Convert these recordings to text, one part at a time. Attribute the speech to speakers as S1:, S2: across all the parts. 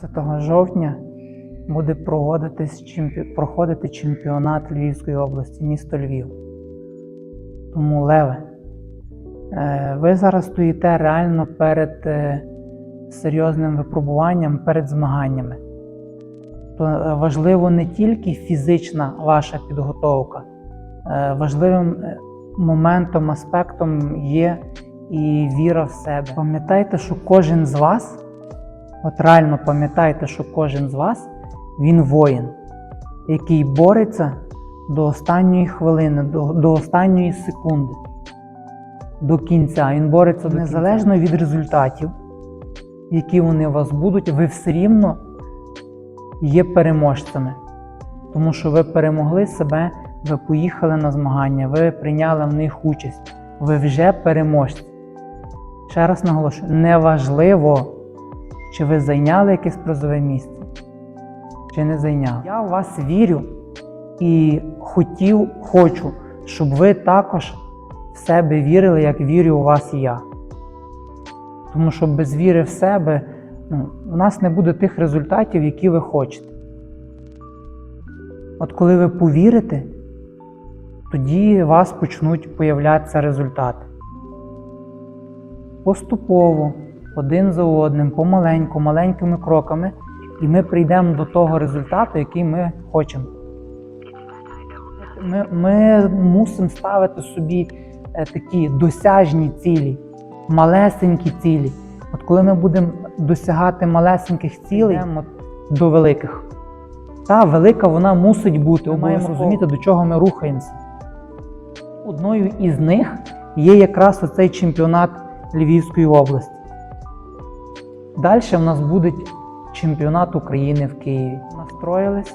S1: 15 жовтня буде проходити чемпіонат Львівської області, місто Львів. Тому, Леве, е, ви зараз стоїте реально перед е, серйозним випробуванням, перед змаганнями. То е, важливо не тільки фізична ваша підготовка, важливим моментом, аспектом є і віра в себе. Пам'ятайте, що кожен з вас. От реально пам'ятайте, що кожен з вас він воїн, який бореться до останньої хвилини, до, до останньої секунди, до кінця. Він бореться незалежно від результатів, які вони у вас будуть, ви все рівно є переможцями. Тому що ви перемогли себе, ви поїхали на змагання, ви прийняли в них участь, ви вже переможці. Ще раз наголошую, неважливо чи ви зайняли якесь призове місце, чи не зайняли. Я в вас вірю і хотів, хочу, щоб ви також в себе вірили, як вірю у вас і я. Тому що без віри в себе ну, у нас не буде тих результатів, які ви хочете. От коли ви повірите, тоді у вас почнуть появлятися результати. Поступово, один за одним, помаленьку, маленькими кроками, і ми прийдемо до того результату, який ми хочемо. Ми, ми мусимо ставити собі е, такі досяжні цілі, малесенькі цілі. От коли ми будемо досягати малесеньких цілей до великих, та велика вона мусить бути. Ми маємо розуміти, до чого ми рухаємося. Одною із них є якраз оцей чемпіонат Львівської області. Далі в нас буде чемпіонат України в Києві. Настроїлись,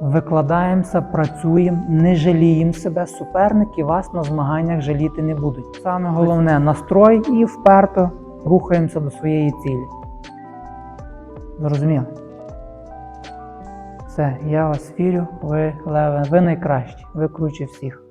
S1: викладаємося, працюємо, не жаліємо себе. Суперники вас на змаганнях жаліти не будуть. Саме головне настрой і вперто рухаємося до своєї цілі. Зрозуміли? Все, я вас вірю, ви леве, ви найкращі, ви круче всіх.